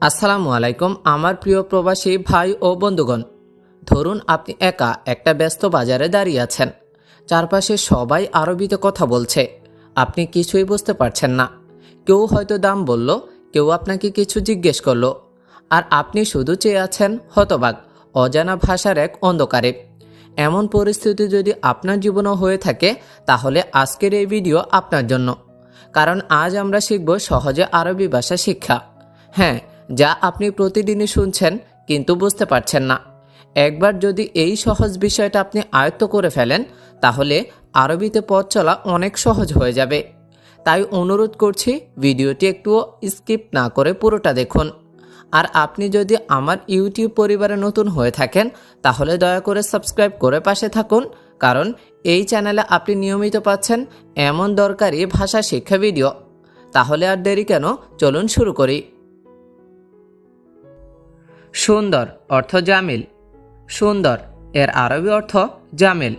আসসালামু আলাইকুম, আমার প্রিয় প্রবাসী ভাই ও বন্ধুগণ। ধরুন আপনি একা একটা ব্যস্ত বাজারে দাঁড়িয়ে আছেন। চারপাশে সবাই আরবিতে কথা বলছে। আপনি কিছুই বুঝতে পারছেন না। কেউ হয়তো দাম বলল, কেউ আপনাকে কিছু জিজ্ঞেস করল। আর আপনি শুধু চেয়ে আছেন হতবাক, অজানা ভাষার এক অন্ধকারে। এমন পরিস্থিতি যদি আপনার জীবনও হয়ে থাকে, তাহলে আজকের এই ভিডিও আপনার জন্য। কারণ আজ আমরা শিখব সহজে আরবি ভাষা শিক্ষা। হ্যাঁ যা আপনি প্রতিদিনই শুনছেন কিন্তু বুঝতে পারছেন না। একবার যদি এই সহজ বিষয়টা আপনি আয়ত্ত করে ফেলেন, তাহলে আরবিতে পথ চলা অনেক সহজ হয়ে যাবে। তাই অনুরোধ করছি, ভিডিওটি একটুও স্কিপ না করে পুরোটা দেখুন। আর আপনি যদি আমার ইউটিউব পরিবারে নতুন হয়ে থাকেন, তাহলে দয়া করে সাবস্ক্রাইব করে পাশে থাকুন, কারণ এই চ্যানেলে আপনি নিয়মিত পাচ্ছেন এমন দরকারি ভাষা শিক্ষা ভিডিও। তাহলে আর দেরি কেন? চলুন শুরু করি। সুন্দর অর্থ জামিল। সুন্দর এর আরবি অর্থ জামিল।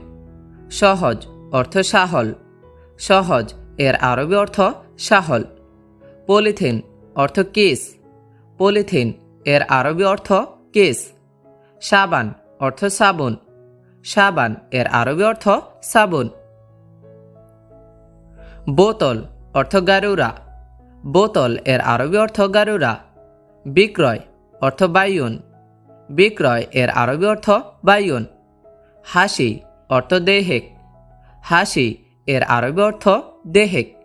সহজ অর্থ সাহল। সহজ এর আরবি অর্থ সাহল। পলিথিন অর্থ কিস। পলিথিন এর আরবি অর্থ কিস। সাবান অর্থ সাবুন। সাবান এর আরবি অর্থ সাবুন। বোতল অর্থ গারুরা। বোতল এর আরবি অর্থ গারুরা। বিক্রয় অর্থ বায়ুন। বিক্রয় এর আরবি অর্থ বায়ুন। হাসি অর্থ দেহেক। হাসি এর আরবি অর্থ দেহেক।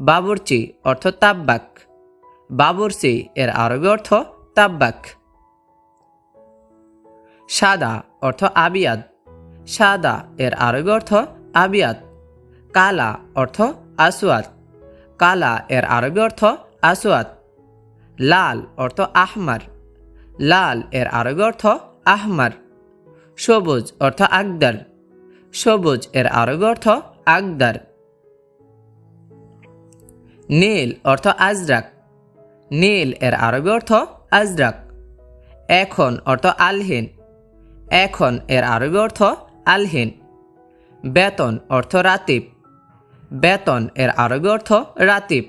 বাবুরচি অর্থ তাব্বাক। বাবুরচি এর আরবি অর্থ তাব্বাক। সাদা অর্থ আবিয়াদ। সাদা এর আরবি অর্থ আবিয়াদ। কালা অর্থ আসওয়াদ। কালা এর আরবি অর্থ আসওয়াদ। লাল অর্থ আহমার। লাল এর আরবি অর্থ আহমার। সবুজ অর্থ আকদার। সবুজ এর আরবি অর্থ আকদার। নীল অর্থ আজরাক। নীল এর আরবি অর্থ আজরাক। এখন অর্থ আলহীন। এখন এর আরবি অর্থ আলহীন। বেতন অর্থ রাতিব। বেতন এর আরবি অর্থ রাতিব।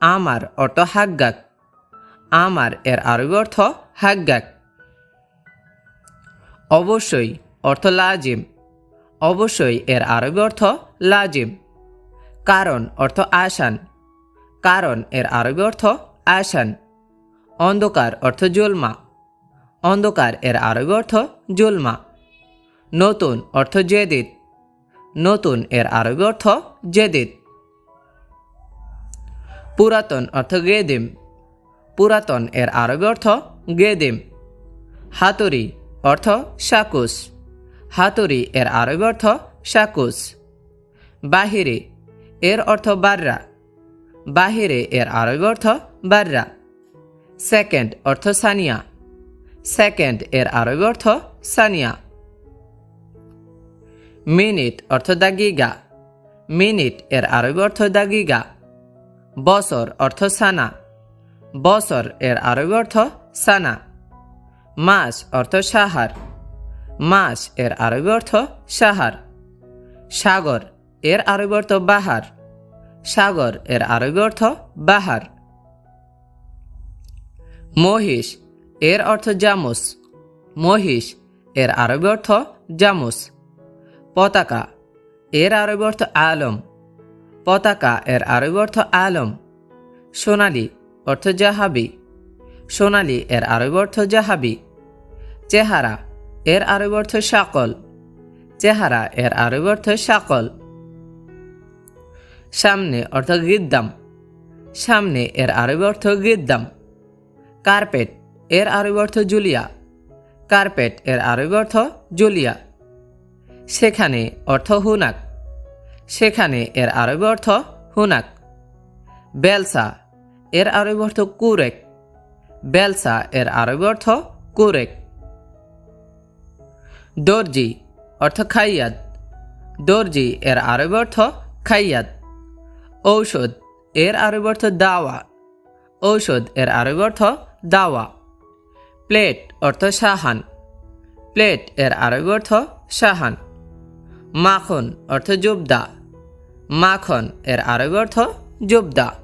আমার অর্থ হাগ্গাক আমার এর আরবি অর্থ হাগ্গাক অবশ্যই অর্থ লাজিম। অবশ্যই এর আরবি অর্থ লাজিম। কারণ অর্থ আসান। কারণ এর আরবি অর্থ আসান। অন্ধকার অর্থ জুলমা। অন্ধকার এর আরবি অর্থ জুলমা। নতুন অর্থ জেদিদ। নতুন এর আরবি অর্থ জেদিদ। পুরাতন অর্থ গেদিম। পুরাতন এর আরবি অর্থ গেদিম। হাতুরি অর্থ শাকুস হাতুরি এর আরবি অর্থ শাকুস বাহিরে এর অর্থ বাররা। বাহিরে এর আরবি অর্থ বাররা। সেকেন্ড অর্থ সানিয়া। সেকেন্ড এর আরবি অর্থ সানিয়া। মিনিট অর্থ দাগিগা। মিনিট এর আরবি অর্থ দাগিগা। বছর অর্থ সানা। বছর এর আরবি অর্থ সানা। মাস অর্থ সাহার। মাস এর আরবি অর্থ সাহার। সাগর এর আরবি অর্থ বাহার। সাগর এর আরবি অর্থ বাহার। মহিষ এর অর্থ জামুস। মহিষ এর আরবি অর্থ জামুস। পতাকা এর আরবি অর্থ আলম। পতাকা এর আরবি অর্থ আলম। সোনালি অর্থ জাহাবি। সোনালি, এর আরবি অর্থ জাহাবি। চেহারা, এর আরবি অর্থ সাকল চেহারা, এর আরবি অর্থ সাকল সামনে অর্থ গিদ্দাম। সামনে, এর আরবি অর্থ গিদ্দাম। কার্পেট, এর আরবি অর্থ জুলিয়া। কার্পেট, এর আরবি অর্থ জুলিয়া। সেখানে অর্থ হুনাক। সেখানে, এর আরবি অর্থ হুনাক। বেলসা এর আরবি অর্থ কুরেক। বেলসা এর আরবি অর্থ কুরেক। দর্জি অর্থ খাইয়াদ। দর্জি এর আরবি অর্থ খাইয়াদ। ঔষধ এর আরবি অর্থ দাওয়া। ঔষধ এর আরবি অর্থ দাওয়া। প্লেট অর্থ সাহান প্লেট এর আরবি অর্থ সাহান মাখন অর্থ জুবদা। মাখন এর আরবি অর্থ জুবদা।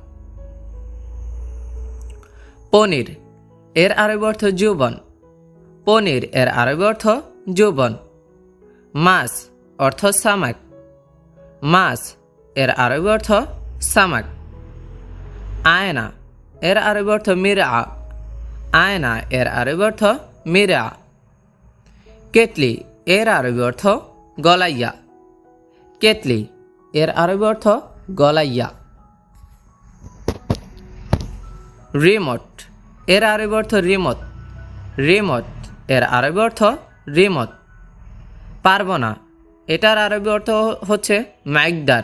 পনির, এর আরবি অর্থ যৌবন। পনির, এর আরবি অর্থ যৌবন। মাছ, অর্থ সামাক। মাছ, এর আরবি অর্থ সামাক। আয়না, এর আরবি অর্থ মিরা আয়না, এর আরবি অর্থ মিরা কেতলি এর আরবি অর্থ গলাইয়া। কেতলি এর আরবি অর্থ গলাইয়া। রিমোট। এর আরবি অর্থ রিমোট। রিমোট এর আরবি অর্থ রিমোট। পারব না। এটার আরবি অর্থ হচ্ছে মাইকদার।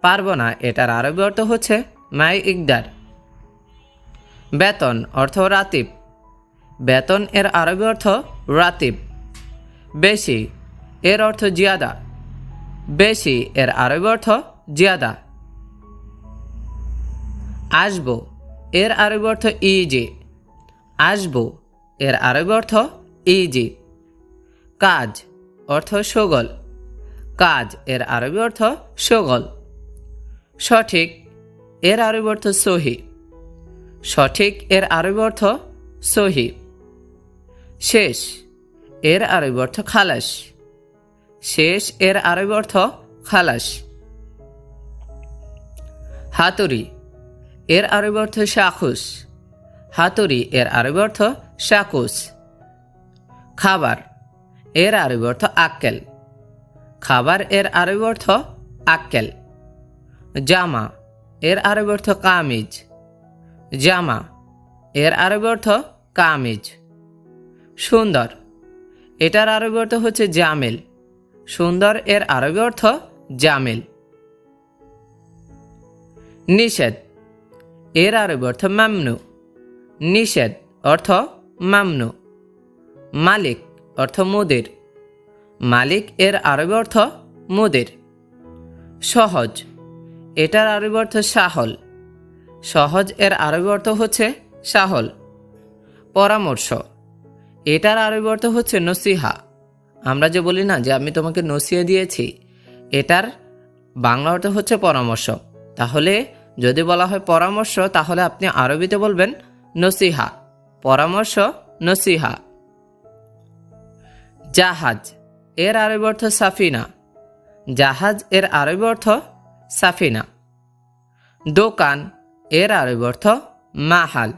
পারব না। এটার আরবি অর্থ হচ্ছে মাই ইকদার বেতন অর্থ রাতিব। বেতন এর আরবি অর্থ রাতিব। বেশি এর অর্থ জিয়াদা। বেশি এর আরবি অর্থ জিয়াদা। আসব। এর আরবি অর্থ ইজি আসব, এর আরবি অর্থ ইজি কাজ, অর্থ সগল। কাজ, এর আরবি অর্থ সগল। সঠিক, এর আরবি অর্থ সহি। সঠিক, এর আরবি অর্থ সহি। শেষ, এর আরবি অর্থ খালাস। শেষ, এর আরবি অর্থ খালাস। হাতুড়ি এর আরবি অর্থ শাখুস। হাতুড়ি এর আরবি অর্থ শাকুস। খাবার এর আরবি অর্থ আক্কেল। খাবার এর আরবি অর্থ আক্কেল। জামা এর আরবি অর্থ কামিজ। জামা এর আরবি অর্থ কামিজ। সুন্দর এটার আরবি অর্থ হচ্ছে জামেল। সুন্দর এর আরবি অর্থ জামেল। নিষেধ এর আরবি অর্থ মামনু। নিষেধ অর্থ মামনু। মালিক অর্থ মুদির। মালিক এর আরবি অর্থ মুদির। সহজ। এটার আরবি অর্থ সাহল। সহজ এর আরবি অর্থ হচ্ছে সাহল। পরামর্শ। এটার আরবি অর্থ হচ্ছে নসিহা। আমরা যে বলি না যে আমি তোমাকে নসিয়ে দিয়েছি, এটার বাংলা অর্থ হচ্ছে পরামর্শ। তাহলে যদি বলা হয় পরামর্শ, তাহলে আপনি আরবিতে বলবেন নসিহা। পরামর্শ, নসিহা। জাহাজ, এর আরবি অর্থ সাফিনা। জাহাজ, এর আরবি অর্থ সাফিনা। দোকান, এর আরবি অর্থ মাহাল।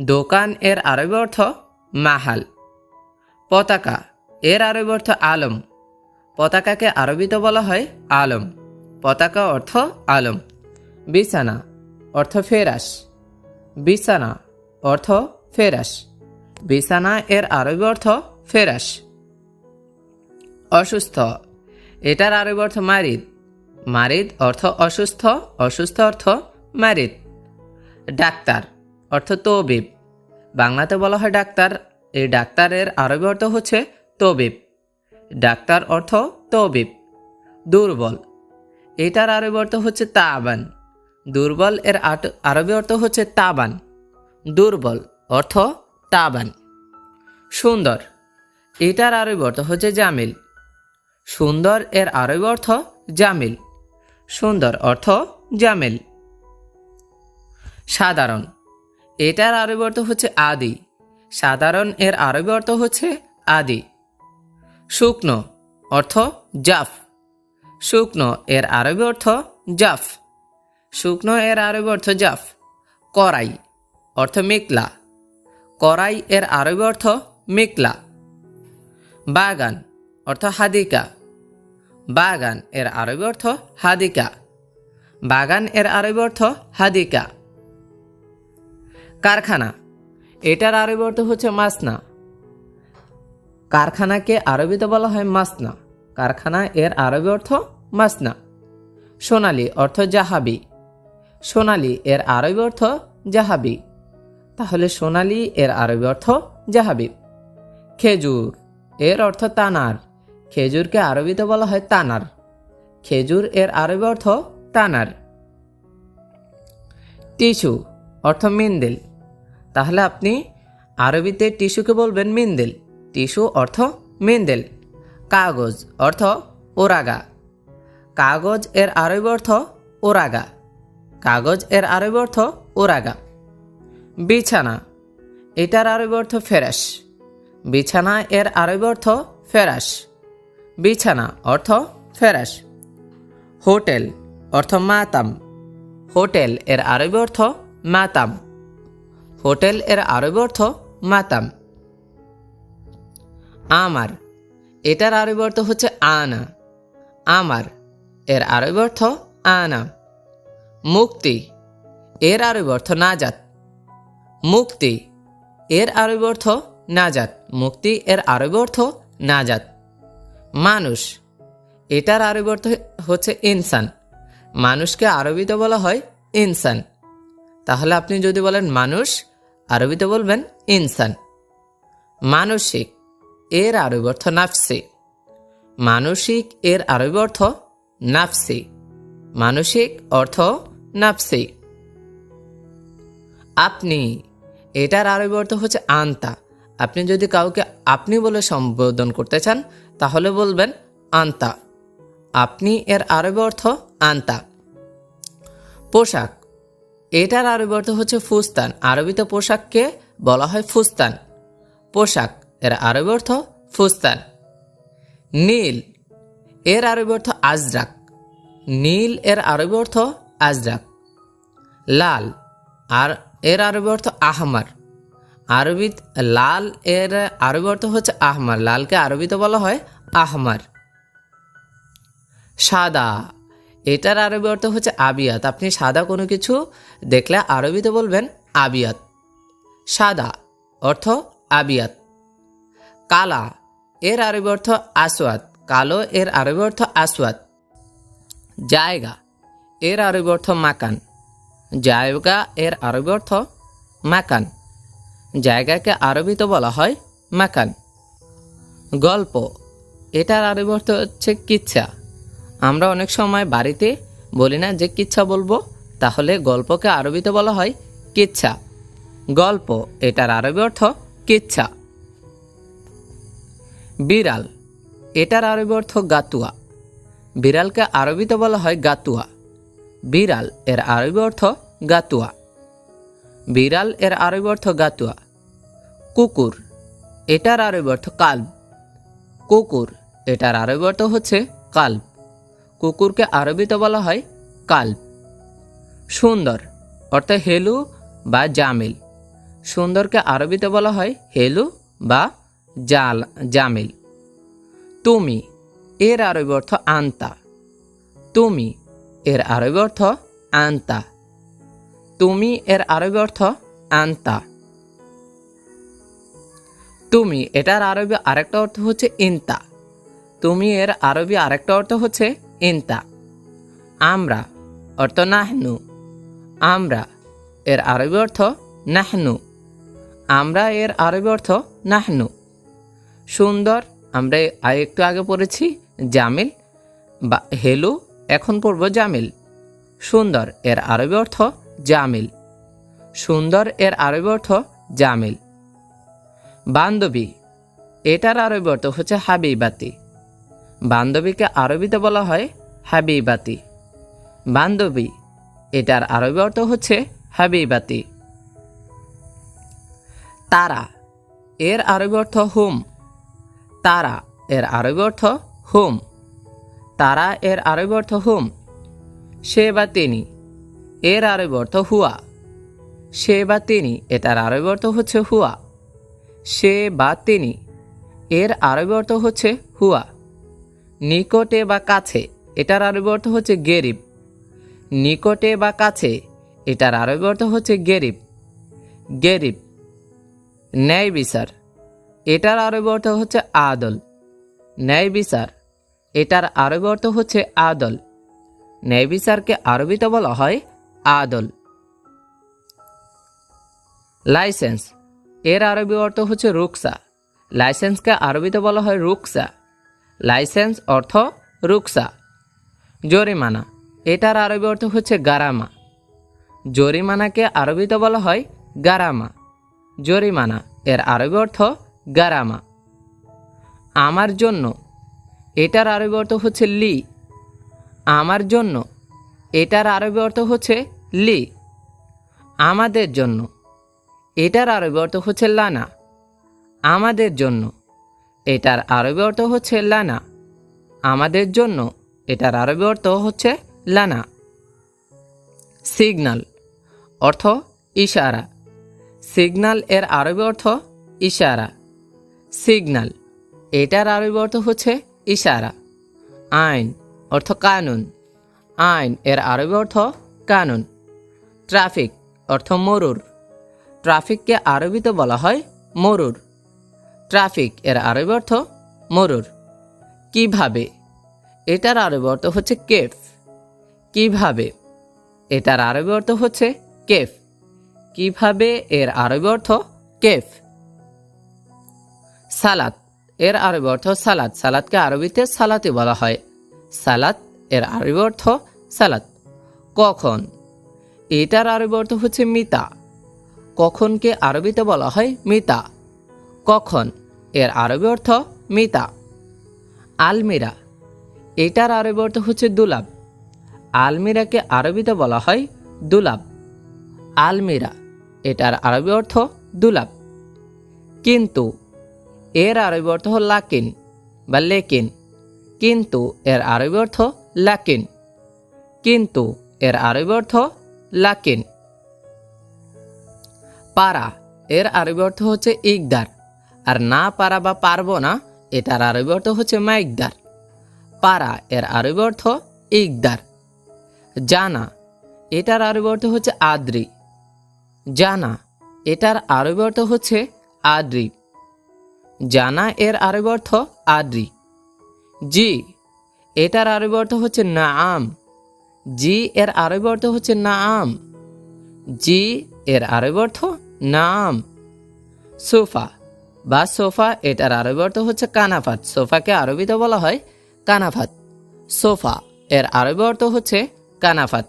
দোকান, এর আরবি অর্থ মাহাল। পতাকা, এর আরবি অর্থ আলম। পতাকাকে আরবিতে বলা হয় আলম। পতাকা অর্থ আলম। বিছানা, অর্থ ফেরাস। বিছানা, অর্থ ফেরাস। বিছানা এর আরবি অর্থ ফেরাস। অসুস্থ, এটার আরবি অর্থ মারিদ। মারিদ অর্থ অসুস্থ অসুস্থ অর্থ মারিদ। ডাক্তার, অর্থ তবিব। বাংলাতে বলা হয় ডাক্তার, এই ডাক্তারের আরবি অর্থ হচ্ছে তবিব। ডাক্তার অর্থ তবিব। দুর্বল, এটার আরবি অর্থ হচ্ছে তাবান। দুর্বল এর আরবি অর্থ হচ্ছে তাবান। দুর্বল অর্থ তাবান। সুন্দর, এটার আরবি অর্থ হচ্ছে জামিল। সুন্দর এর আরবি অর্থ জামিল। সুন্দর অর্থ জামিল। সাধারণ, এটার আরবি অর্থ হচ্ছে আদি। সাধারণ এর আরবি অর্থ হচ্ছে আদি। শুকনো অর্থ জাফ। শুকনো এর আরবি অর্থ জাফ। শুকনো এর আরবি অর্থ জাফ করাই অর্থ মিকলা। করাই এর আরবি অর্থ মিকলা। বাগান, অর্থ হাদিকা। বাগান এর আরবি অর্থ হাদিকা। বাগান এর আরবি অর্থ হাদিকা। কারখানা, এটার আরবি অর্থ হচ্ছে মাসনা। কারখানাকে আরবিতে বলা হয় মাসনা। কারখানা এর আরবি অর্থ মাসনা। সোনালি অর্থ জাহাবি। সোনালি এর আরবি অর্থ জাহাবি। তাহলে সোনালি এর আরবি অর্থ জাহাবি। খেজুর এর অর্থ তানার। খেজুরকে আরবিতে বলা হয় তানার। খেজুর এর আরবি অর্থ তানার। টিস্যু অর্থ মিন্দেল। তাহলে আপনি আরবিতে টিস্যুকে বলবেন মিন্দেল। টিস্যু অর্থ মিন্দেল। কাগজ অর্থ ওরাগা। কাগজ এর আরবি অর্থ ওরাগা। কাগজ এর আরবি অর্থ ওরাগা। বিছানা, এটার আরবি অর্থ ফেরাস। বিছানা এর আরবি অর্থ ফেরাস। বিছানা অর্থ ফেরাস। হোটেল অর্থ মাতাম। হোটেল এর আরবি অর্থ মাতাম। হোটেল এর আরবি অর্থ মাতাম। আমার, এটার আরবি অর্থ হচ্ছে আনা। আমার, এর আরবি অর্থ আনা। মুক্তি, এর আরবি অর্থ নাজাত। মুক্তি, এর আরবি অর্থ না নাজাত। মুক্তি, এর আরবি অর্থ নাজাত। মানুষ, এটার আরবি অর্থ হচ্ছে ইনসান। মানুষকে আরবিতে বলা হয় ইনসান। তাহলে আপনি যদি বলেন মানুষ, আরবিতে বলবেন ইনসান। মানসিক, এর আরবি অর্থ নাফসি। মানসিক, এর আরবি অর্থ নাফসি। মানসিক অর্থ নাফসি। আপনি, এটার আরবি অর্থ হচ্ছে আন্তা। আপনি যদি কাউকে আপনি বলে সম্বোধন করতে চান, তাহলে বলবেন আন্তা। আপনি এর আরবি অর্থ আন্তা। পোশাক। এটার আরবি অর্থ হচ্ছে ফুস্তান। আরবিতে পোশাককে বলা হয় ফুস্তান। পোশাক, এর আরবি অর্থ ফুস্তান। নীল, এর আরবি অর্থ আজরাক। নীল, এর আরবি অর্থ আজরাক। লাল, আর এর আরবি অর্থ আহমার। আরবি লাল, এর আরবি অর্থ হচ্ছে আহমার। লালকে আরবিতে বলা হয় আহমার। সাদা, এটার আরবি অর্থ হচ্ছে আবিয়াত। আপনি সাদা কোনো কিছু দেখলে আরবিতে বলবেন আবিয়াত। সাদা অর্থ আবিয়াত। কালা, এর আরবি অর্থ আসওয়াদ কালো, এর আরবি অর্থ আসওয়াদ জায়গা এর আরবি অর্থ মাকান। জায়গা এর আরবি অর্থ মাকান। জায়গাকে আরবিতে বলা হয় মাকান। গল্প, এটার আরবি অর্থ হচ্ছে কিচ্ছা। আমরা অনেক সময় বাড়িতে বলি না যে কিচ্ছা বলব, তাহলে গল্পকে আরবিতে বলা হয় কিচ্ছা। গল্প, এটার আরবি অর্থ কিচ্ছা। বিড়াল, এটার আরবি অর্থ গাতুয়া। বিড়ালকে আরবিতে বলা হয় গাতুয়া। বিড়াল এর আরবি অর্থ গাতুয়া। বিড়াল এর আরবি অর্থ গাতুয়া। কুকুর, এটার আরবি অর্থ কাল্ব। কুকুর, এটার আরবি অর্থ হচ্ছে কাল্ব। কুকুরকে আরবিতে বলা হয় কাল্ব। সুন্দর, অর্থ হেলু বা জামিল। সুন্দরকে আরবিতে বলা হয় হেলু বা জাল, জামিল। তুমি, এর আরবি অর্থ আন্তা। তুমি এর আরবি অর্থ আন্তা। তুমি এর আরবি অর্থ আন্তা। তুমি, এটার আরবি আরেকটা অর্থ হচ্ছে ইন্তা। তুমি এর আরবি আরেকটা অর্থ হচ্ছে ইন্তা। আমরা, অর্থ নাহনু। আমরা, এর আরবি অর্থ নাহনু। আমরা এর আরবি অর্থ নাহনু। সুন্দর, আমরা একটু আগে পড়েছি, জামিল বা হেলু এখন পড়ব জামিল। সুন্দর এর আরবি অর্থ জামিল। সুন্দর এর আরবি অর্থ জামিল। বান্ধবী, এটার আরবি অর্থ হচ্ছে হাবিবাতি। বান্ধবীকে আরবিতে বলা হয় হাবিবাতি। বান্ধবী, এটার আরবি অর্থ হচ্ছে হাবিবাতি। তারা, এর আরবি অর্থ হোম। তারা, এর আরবি অর্থ হুম। তারা এর আরবি অর্থ হুম। সে বা তিনি, এর আরবি অর্থ হুয়া। সে বা তিনি, এটার আরবি অর্থ হচ্ছে হুয়া। সে বা তিনি, এর আরবি অর্থ হচ্ছে হুয়া। নিকটে বা কাছে, এটার আরবি অর্থ হচ্ছে গেরিব। নিকটে বা কাছে, এটার আরবি অর্থ হচ্ছে গেরিব। গেরিব। ন্যায় বিচার এটার আরবি অর্থ হচ্ছে আদল। ন্যায় বিচার এটার আরবি অর্থ হচ্ছে আদল। ন্যায় বিচারকে আরবিতে বলা হয় আদল। লাইসেন্স। এর আরবি অর্থ হচ্ছে রুকসা। লাইসেন্সকে আরবিতে বলা হয় রুকসা। লাইসেন্স অর্থ রুকসা। জরিমানা। এটার আরবি অর্থ হচ্ছে গারামা। জরিমানাকে আরবিতে বলা হয় গারামা। জরিমানা। এর আরবি অর্থ গারামা। আমার জন্য এটার আরবি অর্থ হচ্ছে লি। আমার জন্য। এটার আরবি অর্থ হচ্ছে লি। আমাদের জন্য। এটার আরবি অর্থ হচ্ছে লানা। আমাদের জন্য। এটার আরবি অর্থ হচ্ছে লানা। আমাদের জন্য। এটার আরবি অর্থ হচ্ছে লানা। সিগনাল অর্থ ইশারা। সিগনাল এর আরবি অর্থ ইশারা। সিগনাল। এটার আরবি অর্থ হচ্ছে ইশারা। আইন, অর্থ কানুন। আইন, এর আরবি অর্থ কানুন। ট্রাফিক, অর্থ মরুর। ট্রাফিককে আরবিতে বলা হয় মরুর। ট্রাফিক, এর আরবি অর্থ মরুর। কীভাবে? এটার আরবি অর্থ হচ্ছে কেফ। কীভাবে? এটার আরবি অর্থ হচ্ছে কেফ। কীভাবে? এর আরবি অর্থ কেফ। সালাত এর আরবি অর্থ সালাদ। সালাদকে আরবিতে সালাতে বলা হয়। সালাদ এর আরবি অর্থ সালাদ। কখন? এটার আরবি অর্থ হচ্ছে মিতা। কখনকে আরবিতে বলা হয় মিতা। কখন? এর আরবি অর্থ মিতা। আলমিরা। এটার আরবি অর্থ হচ্ছে দুলাব। আলমিরাকে আরবিতে বলা হয় দুলাব। আলমিরা। এটার আরবি অর্থ দুলাব। কিন্তু এর আরবি অর্থ লাকিন বা লেকিন। কিন্তু এর আরবি অর্থ লাকিন। কিন্তু এর আরবি অর্থ লাকিন। পারা, এর আরবি অর্থ হচ্ছে ইকদার। আর না পারা বা পারব না, এটার আরবি অর্থ হচ্ছে মাইকদার। পারা, এর আরবি অর্থ ইকদার। জানা, এটার আরবি অর্থ হচ্ছে আদ্রি। জানা, এটার আরবি অর্থ হচ্ছে আদ্রি। জানা এর আরবি অর্থ আদ্রি। জি, এটার আরবি অর্থ হচ্ছে নাম জি, এর আরবি অর্থ হচ্ছে নাম জি, এর আরবি অর্থ নাম সোফা, বা সোফা, এটার আরবি অর্থ হচ্ছে কানাফাত। সোফাকে আরবিতে বলা হয় কানাফাত। সোফা, এর আরবি অর্থ হচ্ছে কানাফাত।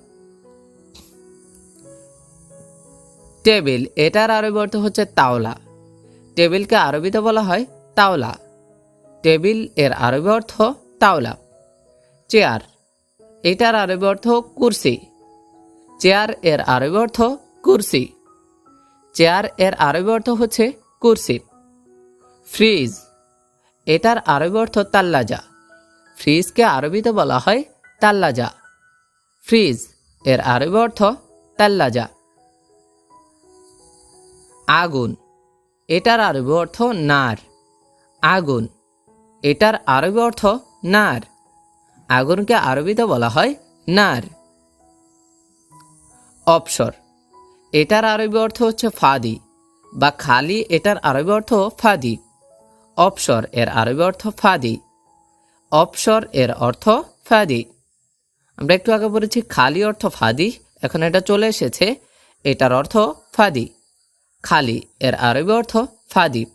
টেবিল, এটার আরবি অর্থ হচ্ছে তাওলা। টেবিলকে আরবিতে বলা হয় তাওলা। টেবিলের আরবি অর্থ তাওলা। চেয়ার, এটার আরবি অর্থ কুরসি। চেয়ারের আরবি অর্থ কুরসি। চেয়ারের আরবি অর্থ হচ্ছে কুরসি। ফ্রিজ, এটার আরবি অর্থ তাল্লাজা। ফ্রিজকে আরবিতে বলা হয় তাল্লাজা। ফ্রিজ, এর আরবি অর্থ তাল্লাজা। আগুন, এটার আরবি অর্থ নার। আগুন। এটার আরবি অর্থ নার। আগুনকে আরবিতে বলা হয় নার। অপসর এটার আরবি অর্থ হচ্ছে ফাদি বা খালি এটার আরবি অর্থ ফাদি। অপসর এর আরবি অর্থ ফাদি। অপসর এর অর্থ ফাদি। আমরা একটু আগে বলেছি খালি অর্থ ফাদি, এখন এটা চলে এসেছে, এটার অর্থ ফাদি। খালি এর আরবি অর্থ ফাদি।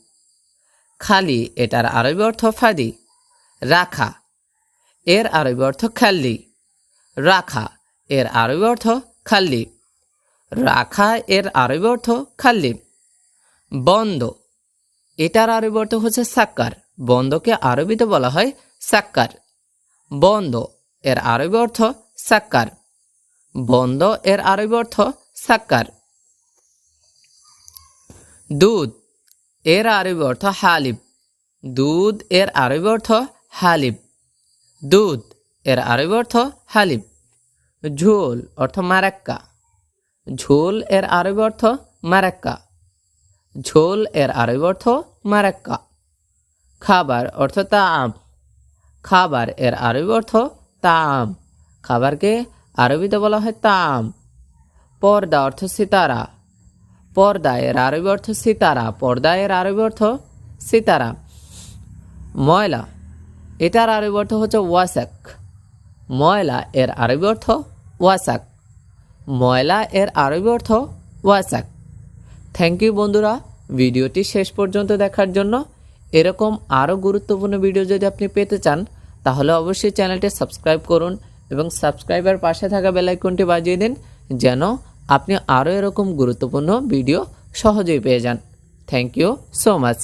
খালি, এটার আরবি অর্থ ফাদি। রাখা, এর আরবি অর্থ খাল্লি রাখা, এর আরবি অর্থ খাল্লি রাখা, এর আরবি অর্থ খাল্লি বন্ধ, এটার আরবি অর্থ হচ্ছে সাক্কার। বন্ধকে আরবিতে বলা হয় সাক্কার। বন্ধ, এর আরবি অর্থ সাক্কার। বন্ধ, এর আরবি অর্থ সাক্কার। দুধ এর আরবি অর্থ হালিব। দুধ এর আরবি অর্থ হালিব। দুধ এর আরবি অর্থ হালিব। ঝোল অর্থ মারাক্কা। ঝোল এর আরবি অর্থ মারাক্কা। ঝোল এর আরবি অর্থ মারাক্কা। খাবার অর্থ তাম খাবার এর আরবি অর্থ তাম খাবারকে আরবিতে বলা হয় তাম পর্দা অর্থ সিতারা। পর্দা এর আরবি অর্থ সিতারা পর্দা এর আরবি অর্থ সিতারা। ময়লা, এটার আরবি অর্থ হচ্ছে ওয়াসাক। ময়লা এর আরবি অর্থ ওয়াসাক। ময়লা এর আরবি অর্থ ওয়াসাক। থ্যাংক ইউ বন্ধুরা, ভিডিওটি শেষ পর্যন্ত দেখার জন্য। এরকম আরও গুরুত্বপূর্ণ ভিডিও যদি আপনি পেতে চান, তাহলে অবশ্যই চ্যানেলটি সাবস্ক্রাইব করুন এবং সাবস্ক্রাইবার পাশে থাকা বেলাইকনটি বাজিয়ে দিন, যেন আপনি আরও এরকম গুরুত্বপূর্ণ ভিডিও সহজেই পেয়ে যান। Thank you so much